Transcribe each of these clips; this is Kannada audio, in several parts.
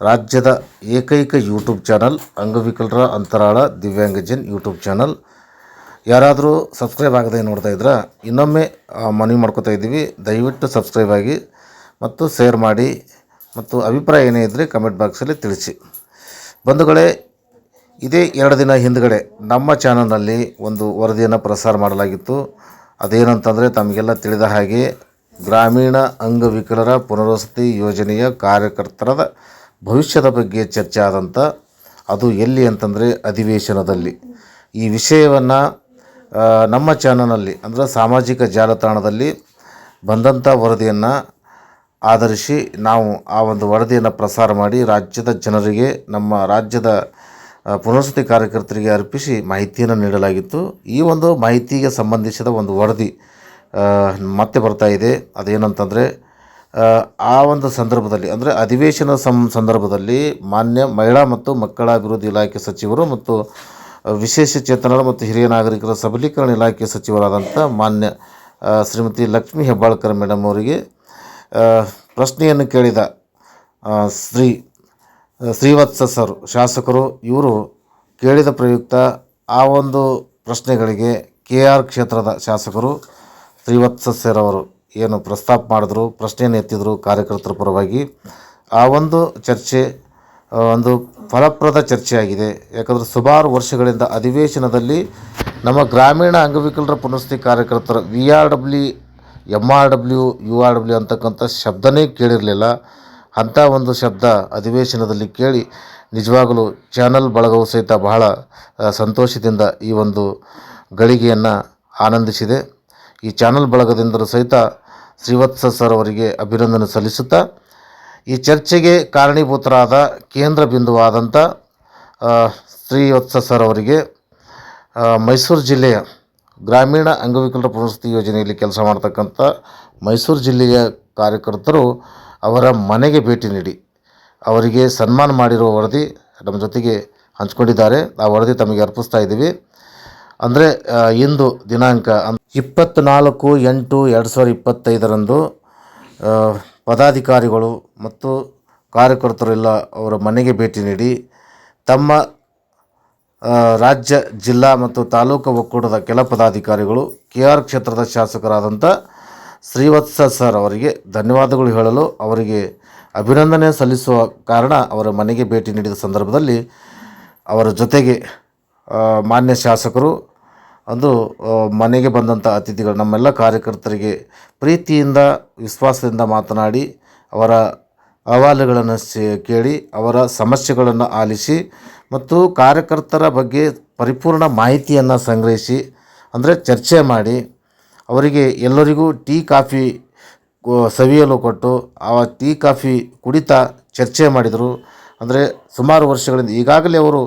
ರಾಜ್ಯದ ಏಕೈಕ ಯೂಟ್ಯೂಬ್ ಚಾನಲ್ ಅಂಗವಿಕಲರ ಅಂತರಾಳ ದಿವ್ಯಾಂಗಜನ್ ಯೂಟ್ಯೂಬ್ ಚಾನಲ್. ಯಾರಾದರೂ ಸಬ್ಸ್ಕ್ರೈಬ್ ಆಗದೆ ನೋಡ್ತಾ ಇದ್ರೆ ಇನ್ನೊಮ್ಮೆ ಮನವಿ ಮಾಡ್ಕೋತಾ ಇದ್ದೀವಿ. ದಯವಿಟ್ಟು ಸಬ್ಸ್ಕ್ರೈಬ್ ಆಗಿ ಮತ್ತು ಶೇರ್ ಮಾಡಿ ಮತ್ತು ಅಭಿಪ್ರಾಯ ಏನೇ ಇದ್ದರೆ ಕಮೆಂಟ್ ಬಾಕ್ಸಲ್ಲಿ ತಿಳಿಸಿ. ಬಂಧುಗಳೇ, ಇದೇ ಎರಡು ದಿನ ಹಿಂದ್ಗಡೆ ನಮ್ಮ ಚಾನಲ್ನಲ್ಲಿ ಒಂದು ವರದಿಯನ್ನು ಪ್ರಸಾರ ಮಾಡಲಾಗಿತ್ತು. ಅದೇನಂತಂದರೆ ತಮಗೆಲ್ಲ ತಿಳಿದ ಹಾಗೆ ಗ್ರಾಮೀಣ ಅಂಗವಿಕಲರ ಪುನರ್ವಸತಿ ಯೋಜನೆಯ ಕಾರ್ಯಕರ್ತರದ ಭವಿಷ್ಯದ ಬಗ್ಗೆ ಚರ್ಚೆ ಆದಂಥ ಅದು ಎಲ್ಲಿ ಅಂತಂದರೆ ಅಧಿವೇಶನದಲ್ಲಿ. ಈ ವಿಷಯವನ್ನು ನಮ್ಮ ಚಾನಲ್ನಲ್ಲಿ, ಅಂದರೆ ಸಾಮಾಜಿಕ ಜಾಲತಾಣದಲ್ಲಿ ಬಂದಂಥ ವರದಿಯನ್ನು ಆಧರಿಸಿ ನಾವು ಆ ಒಂದು ವರದಿಯನ್ನು ಪ್ರಸಾರ ಮಾಡಿ ರಾಜ್ಯದ ಜನರಿಗೆ, ನಮ್ಮ ರಾಜ್ಯದ ಪುನರ್ವಸತಿ ಕಾರ್ಯಕರ್ತರಿಗೆ ಅರ್ಪಿಸಿ ಮಾಹಿತಿಯನ್ನು ನೀಡಲಾಗಿತ್ತು. ಈ ಒಂದು ಮಾಹಿತಿಗೆ ಸಂಬಂಧಿಸಿದ ಒಂದು ವರದಿ ಮತ್ತೆ ಬರ್ತಾ ಇದೆ. ಅದೇನಂತಂದರೆ ಆ, ಒಂದು ಸಂದರ್ಭದಲ್ಲಿ ಅಂದರೆ ಅಧಿವೇಶನ ಸಂ ಸಂದರ್ಭದಲ್ಲಿ ಮಾನ್ಯ ಮಹಿಳಾ ಮತ್ತು ಮಕ್ಕಳ ಅಭಿವೃದ್ಧಿ ಇಲಾಖೆ ಸಚಿವರು ಮತ್ತು ವಿಶೇಷ ಚೇತನರ ಮತ್ತು ಹಿರಿಯ ನಾಗರಿಕರ ಸಬಲೀಕರಣ ಇಲಾಖೆ ಸಚಿವರಾದಂಥ ಮಾನ್ಯ ಶ್ರೀಮತಿ ಲಕ್ಷ್ಮೀ ಹೆಬ್ಬಾಳ್ಕರ್ ಮೇಡಮ್ ಅವರಿಗೆ ಪ್ರಶ್ನೆಯನ್ನು ಕೇಳಿದ ಶ್ರೀ ಶ್ರೀವತ್ಸ ಸರ್ ಶಾಸಕರು ಇವರು ಕೇಳಿದ ಪ್ರಯುಕ್ತ ಆ ಒಂದು ಪ್ರಶ್ನೆಗಳಿಗೆ ಕೆ ಆರ್ ಕ್ಷೇತ್ರದ ಶಾಸಕರು ಶ್ರೀವತ್ಸ ಸರ್ ಅವರು ಏನು ಪ್ರಸ್ತಾಪ ಮಾಡಿದ್ರು, ಪ್ರಶ್ನೆಯನ್ನು ಎತ್ತಿದ್ರು ಕಾರ್ಯಕರ್ತರ ಪರವಾಗಿ, ಆ ಒಂದು ಚರ್ಚೆ ಒಂದು ಫಲಪ್ರದ ಚರ್ಚೆಯಾಗಿದೆ. ಯಾಕಂದರೆ ಸುಮಾರು ವರ್ಷಗಳಿಂದ ಅಧಿವೇಶನದಲ್ಲಿ ನಮ್ಮ ಗ್ರಾಮೀಣ ಅಂಗವಿಕಲರ ಪುನರ್ವಸತಿ ಕಾರ್ಯಕರ್ತರ V R W M R W, U R W ಅಂತಕ್ಕಂಥ ಶಬ್ದನೇ ಕೇಳಿರಲಿಲ್ಲ. ಅಂಥ ಒಂದು ಶಬ್ದ ಅಧಿವೇಶನದಲ್ಲಿ ಕೇಳಿ ನಿಜವಾಗಲೂ ಚಾನಲ್ ಬಳಗವು ಸಹಿತ ಬಹಳ ಸಂತೋಷದಿಂದ ಈ ಒಂದು ಗಳಿಗೆಯನ್ನು ಆನಂದಿಸಿದೆ. ಈ ಚಾನಲ್ ಬಳಗದಿಂದಲೂ ಸಹಿತ ಶ್ರೀವತ್ಸ ಸರ್ ಅವರಿಗೆ ಅಭಿನಂದನೆ ಸಲ್ಲಿಸುತ್ತಾ, ಈ ಚರ್ಚೆಗೆ ಕಾರಣೀಭೂತರಾದ ಕೇಂದ್ರ ಬಿಂದುವಾದಂಥ ಶ್ರೀವತ್ಸ ಸರ್ ಅವರಿಗೆ ಮೈಸೂರು ಜಿಲ್ಲೆಯ ಗ್ರಾಮೀಣ ಅಂಗವಿಕಲರ ಪುನರ್ವಸತಿ ಯೋಜನೆಯಲ್ಲಿ ಕೆಲಸ ಮಾಡ್ತಕ್ಕಂಥ ಮೈಸೂರು ಜಿಲ್ಲೆಯ ಕಾರ್ಯಕರ್ತರು ಅವರ ಮನೆಗೆ ಭೇಟಿ ನೀಡಿ, ಅವರಿಗೆ ಸನ್ಮಾನ ಮಾಡಿರುವ ವರದಿ ನಮ್ಮ ಜೊತೆಗೆ ಹಂಚ್ಕೊಂಡಿದ್ದಾರೆ. ಆ ವರದಿ ತಮಗೆ ಅರ್ಪಿಸ್ತಾ ಇದ್ದೀವಿ. ಅಂದರೆ ಇಂದು ದಿನಾಂಕ ಅನ್- ಇಪ್ಪತ್ತ್ನಾಲ್ಕು ಎಂಟು ಎರಡು ಸಾವಿರದ ಇಪ್ಪತ್ತೈದರಂದು ಪದಾಧಿಕಾರಿಗಳು ಮತ್ತು ಕಾರ್ಯಕರ್ತರೆಲ್ಲ ಅವರ ಮನೆಗೆ ಭೇಟಿ ನೀಡಿ ತಮ್ಮ ರಾಜ್ಯ, ಜಿಲ್ಲಾ ಮತ್ತು ತಾಲೂಕು ಒಕ್ಕೂಟದ ಕೆಲ ಪದಾಧಿಕಾರಿಗಳು ಕೆ ಆರ್ ಕ್ಷೇತ್ರದ ಶಾಸಕರಾದಂಥ ಶ್ರೀವತ್ಸ ಸರ್ ಅವರಿಗೆ ಧನ್ಯವಾದಗಳು ಹೇಳಲು ಅವರಿಗೆ ಅಭಿನಂದನೆ ಸಲ್ಲಿಸುವ ಕಾರಣ ಅವರ ಮನೆಗೆ ಭೇಟಿ ನೀಡಿದ ಸಂದರ್ಭದಲ್ಲಿ ಅವರ ಜೊತೆಗೆ ಮಾನ್ಯ ಶಾಸಕರು ಆ, ಮನೆಗೆ ಬಂದಂಥ ಅತಿಥಿಗಳು ನಮ್ಮೆಲ್ಲ ಕಾರ್ಯಕರ್ತರಿಗೆ ಪ್ರೀತಿಯಿಂದ ವಿಶ್ವಾಸದಿಂದ ಮಾತನಾಡಿ ಅವರ ಅಹವಾಲುಗಳನ್ನು ಕೇಳಿ ಅವರ ಸಮಸ್ಯೆಗಳನ್ನು ಆಲಿಸಿ ಮತ್ತು ಕಾರ್ಯಕರ್ತರ ಬಗ್ಗೆ ಪರಿಪೂರ್ಣ ಮಾಹಿತಿಯನ್ನು ಸಂಗ್ರಹಿಸಿ ಅಂದರೆ ಚರ್ಚೆ ಮಾಡಿ ಅವರಿಗೆ ಎಲ್ಲರಿಗೂ ಟೀ ಕಾಫಿ ಸವಿಯಲು ಕೊಟ್ಟು ಆ ಟೀ ಕಾಫಿ ಕುಡಿತಾ ಚರ್ಚೆ ಮಾಡಿದರು. ಅಂದರೆ ಸುಮಾರು ವರ್ಷಗಳಿಂದ ಈಗಾಗಲೇ ಅವರು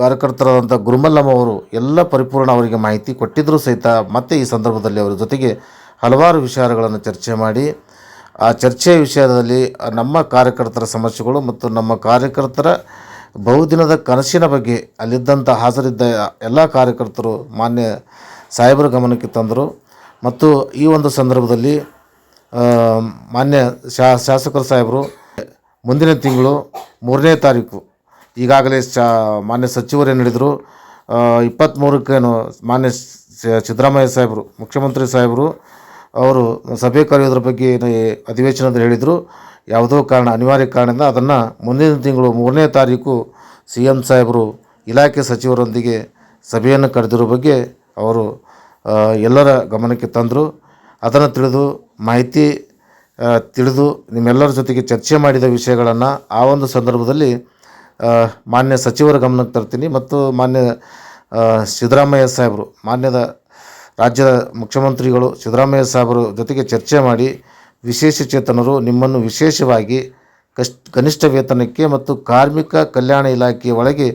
ಕಾರ್ಯಕರ್ತರಾದಂಥ ಗುರುಮಲ್ಲಮ್ಮ ಅವರು ಎಲ್ಲ ಪರಿಪೂರ್ಣ ಅವರಿಗೆ ಮಾಹಿತಿ ಕೊಟ್ಟಿದ್ದರೂ ಸಹಿತ ಮತ್ತೆ ಈ ಸಂದರ್ಭದಲ್ಲಿ ಅವರ ಜೊತೆಗೆ ಹಲವಾರು ವಿಚಾರಗಳನ್ನು ಚರ್ಚೆ ಮಾಡಿ, ಆ ಚರ್ಚೆಯ ವಿಷಯದಲ್ಲಿ ನಮ್ಮ ಕಾರ್ಯಕರ್ತರ ಸಮಸ್ಯೆಗಳು ಮತ್ತು ನಮ್ಮ ಕಾರ್ಯಕರ್ತರ ಬಹುದಿನದ ಕನಸಿನ ಬಗ್ಗೆ ಅಲ್ಲಿದ್ದಂಥ ಹಾಜರಿದ್ದ ಎಲ್ಲ ಕಾರ್ಯಕರ್ತರು ಮಾನ್ಯ ಸಾಹೇಬರ ಗಮನಕ್ಕೆ ತಂದರು. ಮತ್ತು ಈ ಒಂದು ಸಂದರ್ಭದಲ್ಲಿ ಮಾನ್ಯ ಶಾಸಕರ ಸಾಹೇಬರು, ಮುಂದಿನ ತಿಂಗಳು ಮೂರನೇ ತಾರೀಕು ಈಗಾಗಲೇ ಚ ಮಾನ್ಯ ಸಚಿವರು ಏನು ಹೇಳಿದರು ಇಪ್ಪತ್ತ್ಮೂರಕ್ಕೇನು ಮಾನ್ಯ ಸಿದ್ದರಾಮಯ್ಯ ಸಾಹೇಬರು, ಮುಖ್ಯಮಂತ್ರಿ ಸಾಹೇಬರು ಅವರು ಸಭೆ ಕರೆಯೋದ್ರ ಬಗ್ಗೆ ಏನು ಅಧಿವೇಶನದಲ್ಲಿ ಹೇಳಿದರು. ಯಾವುದೋ ಕಾರಣ, ಅನಿವಾರ್ಯ ಕಾರಣದಿಂದ ಅದನ್ನು ಮುಂದಿನ ತಿಂಗಳು ಮೂರನೇ ತಾರೀಕು ಸಿ ಎಂ ಸಾಹೇಬರು ಇಲಾಖೆ ಸಚಿವರೊಂದಿಗೆ ಸಭೆಯನ್ನು ಕರೆದಿರೋ ಬಗ್ಗೆ ಅವರು ಎಲ್ಲರ ಗಮನಕ್ಕೆ ತಂದರು. ಅದನ್ನು ತಿಳಿದು, ಮಾಹಿತಿ ತಿಳಿದು ನಿಮ್ಮೆಲ್ಲರ ಜೊತೆಗೆ ಚರ್ಚೆ ಮಾಡಿದ ವಿಷಯಗಳನ್ನು ಆ ಒಂದು ಸಂದರ್ಭದಲ್ಲಿ ಮಾನ್ಯ ಸಚಿವರ ಗಮನಕ್ಕೆ ತರ್ತೀನಿ ಮತ್ತು ಮಾನ್ಯ ಸಿದ್ದರಾಮಯ್ಯ ಸಾಹೇಬರು, ಮಾನ್ಯದ ರಾಜ್ಯದ ಮುಖ್ಯಮಂತ್ರಿಗಳು ಸಿದ್ದರಾಮಯ್ಯ ಸಾಹೇಬರು ಜೊತೆಗೆ ಚರ್ಚೆ ಮಾಡಿ ವಿಶೇಷ ಚೇತನರು ನಿಮ್ಮನ್ನು ವಿಶೇಷವಾಗಿ ಕಷ್ಟ ಕನಿಷ್ಠ ವೇತನಕ್ಕೆ ಮತ್ತು ಕಾರ್ಮಿಕ ಕಲ್ಯಾಣ ಇಲಾಖೆಯ ಒಳಗೆ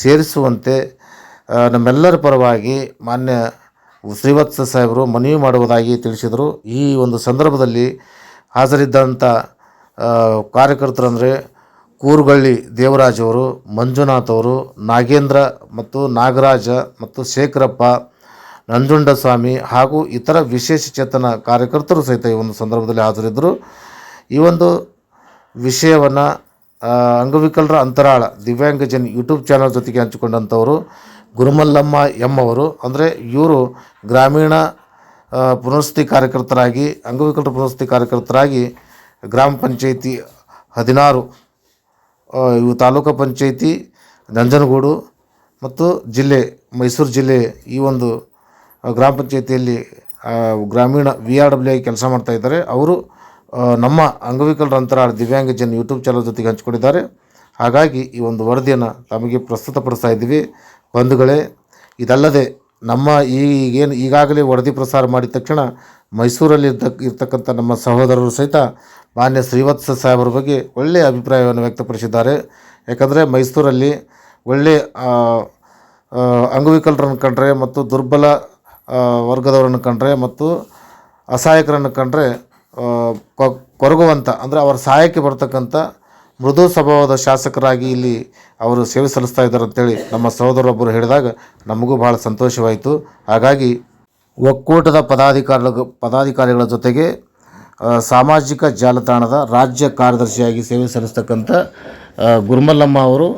ಸೇರಿಸುವಂತೆ ನಮ್ಮೆಲ್ಲರ ಪರವಾಗಿ ಮಾನ್ಯ ಶ್ರೀವತ್ಸ ಸಾಹೇಬರು ಮನವಿ ಮಾಡುವುದಾಗಿ ತಿಳಿಸಿದರು. ಈ ಒಂದು ಸಂದರ್ಭದಲ್ಲಿ ಹಾಜರಿದ್ದಂಥ ಕಾರ್ಯಕರ್ತರಂದರೆ ಕೂರುಗಳ್ಳಿ ದೇವರಾಜ್ ಅವರು ಮಂಜುನಾಥ್ ಅವರು ನಾಗೇಂದ್ರ ಮತ್ತು ನಾಗರಾಜ ಮತ್ತು ಶೇಖರಪ್ಪ, ನಂಜುಂಡಸ್ವಾಮಿ ಹಾಗೂ ಇತರ ವಿಶೇಷ ಚೇತನ ಕಾರ್ಯಕರ್ತರು ಸಹಿತ ಈ ಒಂದು ಸಂದರ್ಭದಲ್ಲಿ ಹಾಜರಿದ್ದರು. ಈ ಒಂದು ವಿಷಯವನ್ನು ಅಂಗವಿಕಲರ ಅಂತರಾಳ ದಿವ್ಯಾಂಗಜನ್ ಯೂಟ್ಯೂಬ್ ಚಾನಲ್ ಜೊತೆಗೆ ಹಂಚಿಕೊಂಡಂಥವರು ಗುರುಮಲ್ಲಮ್ಮ ಎಂ ಅವರು ಅಂದರೆ ಇವರು ಗ್ರಾಮೀಣ ಪುನರ್ವಸತಿ ಕಾರ್ಯಕರ್ತರಾಗಿ, ಅಂಗವಿಕಲರ ಪುನರ್ವಸತಿ ಕಾರ್ಯಕರ್ತರಾಗಿ ಗ್ರಾಮ ಪಂಚಾಯಿತಿ ಹದಿನಾರು ಇವು ತಾಲೂಕು ಪಂಚಾಯಿತಿ, ನಂಜನಗೂಡು ಮತ್ತು ಜಿಲ್ಲೆ, ಮೈಸೂರು ಜಿಲ್ಲೆ ಈ ಒಂದು ಗ್ರಾಮ ಪಂಚಾಯಿತಿಯಲ್ಲಿ ಗ್ರಾಮೀಣ ವಿ ಆರ್ ಡಬ್ಲ್ಯೂ ಆಗಿ ಕೆಲಸ ಮಾಡ್ತಾ ಇದ್ದಾರೆ. ಅವರು ನಮ್ಮ ಅಂಗವಿಕಲರ ಅಂತರಾಳ ದಿವ್ಯಾಂಗಜನ್ ಯೂಟ್ಯೂಬ್ ಚಾನಲ್ ಜೊತೆಗೆ ಹಂಚಿಕೊಂಡಿದ್ದಾರೆ. ಹಾಗಾಗಿ ಈ ಒಂದು ವರದಿಯನ್ನು ತಮಗೆ ಪ್ರಸ್ತುತಪಡಿಸ್ತಾ ಇದ್ದೀವಿ. ಬಂಧುಗಳೇ, ಇದಲ್ಲದೆ ನಮ್ಮ ಈಗೇನು ಈಗಾಗಲೇ ವರದಿ ಪ್ರಸಾರ ಮಾಡಿದ ತಕ್ಷಣ ಮೈಸೂರಲ್ಲಿ ಇರ್ತಕ್ಕ ಇರ್ತಕ್ಕಂಥ ನಮ್ಮ ಸಹೋದರರು ಸಹಿತ ಮಾನ್ಯ ಶ್ರೀವತ್ಸ ಸಾಹೇಬರ ಬಗ್ಗೆ ಒಳ್ಳೆಯ ಅಭಿಪ್ರಾಯವನ್ನು ವ್ಯಕ್ತಪಡಿಸಿದ್ದಾರೆ. ಯಾಕಂದರೆ ಮೈಸೂರಲ್ಲಿ ಒಳ್ಳೆಯ ಅಂಗವಿಕಲರನ್ನು ಕಂಡ್ರೆ ಮತ್ತು ದುರ್ಬಲ ವರ್ಗದವರನ್ನು ಕಂಡ್ರೆ ಮತ್ತು ಅಸಹಾಯಕರನ್ನು ಕಂಡ್ರೆ ಕೊರಗುವಂಥ ಅಂದರೆ ಅವರ ಸಹಾಯಕ್ಕೆ ಬರ್ತಕ್ಕಂಥ ಮೃದು ಸ್ವಭಾವದ ಶಾಸಕರಾಗಿ ಇಲ್ಲಿ ಅವರು ಸೇವೆ ಸಲ್ಲಿಸ್ತಾ ಇದ್ದಾರೆ ಅಂತೇಳಿ ನಮ್ಮ ಸಹೋದರೊಬ್ಬರು ಹೇಳಿದಾಗ ನಮಗೂ ಭಾಳ ಸಂತೋಷವಾಯಿತು. ಹಾಗಾಗಿ ಒಕ್ಕೂಟದ ಪದಾಧಿಕಾರಿಗಳ ಪದಾಧಿಕಾರಿಗಳ ಜೊತೆಗೆ ಸಾಮಾಜಿಕ ಜಾಲತಾಣದ ರಾಜ್ಯ ಕಾರ್ಯದರ್ಶಿಯಾಗಿ ಸೇವೆ ಸಲ್ಲಿಸ್ತಕ್ಕಂಥ ಗುರುಮಲ್ಲಮ್ಮ ಅವರು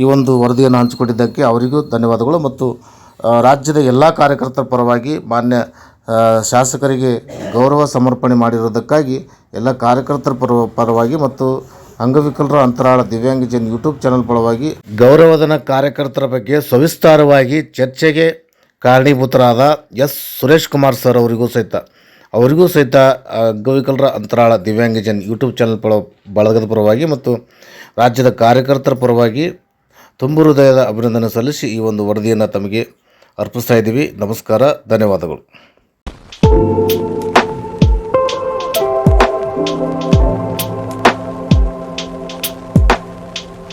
ಈ ಒಂದು ವರದಿಯನ್ನು ಹಂಚಿಕೊಂಡಿದ್ದಕ್ಕೆ ಅವರಿಗೂ ಧನ್ಯವಾದಗಳು ಮತ್ತು ರಾಜ್ಯದ ಎಲ್ಲ ಕಾರ್ಯಕರ್ತರ ಪರವಾಗಿ ಮಾನ್ಯ ಶಾಸಕರಿಗೆ ಗೌರವ ಸಮರ್ಪಣೆ ಮಾಡಿರೋದಕ್ಕಾಗಿ ಎಲ್ಲ ಕಾರ್ಯಕರ್ತರ ಪರ, ಪರವಾಗಿ ಮತ್ತು ಅಂಗವಿಕಲರ ಅಂತರಾಳ ದಿವ್ಯಾಂಗಜನ್ ಯೂಟ್ಯೂಬ್ ಚಾನಲ್ ಪರವಾಗಿ ಗೌರವಧನ ಕಾರ್ಯಕರ್ತರ ಬಗ್ಗೆ ಸವಿಸ್ತಾರವಾಗಿ ಚರ್ಚೆಗೆ ಕಾರಣೀಭೂತರಾದ ಎಸ್. ಸುರೇಶ್ ಕುಮಾರ್ ಸರ್ ಅವರಿಗೂ ಸಹಿತ. ಅವರಿಗೂ ಸಹಿತ ಗವಿಕಲರ ಅಂಗವಿಕಲರ ಅಂತರಾಳ ದಿವ್ಯಾಂಗಜನ್ ಯೂಟ್ಯೂಬ್ ಚಾನಲ್ ಪರ ಬಳಗದ ಪರವಾಗಿ ಮತ್ತು ರಾಜ್ಯದ ಕಾರ್ಯಕರ್ತರ ಪರವಾಗಿ ತುಂಬು ಹೃದಯದ ಅಭಿನಂದನೆ ಸಲ್ಲಿಸಿ ಈ ಒಂದು ವರದಿಯನ್ನು ತಮಗೆ ಅರ್ಪಿಸ್ತಾ ಇದ್ದೀವಿ. ನಮಸ್ಕಾರ, ಧನ್ಯವಾದಗಳು.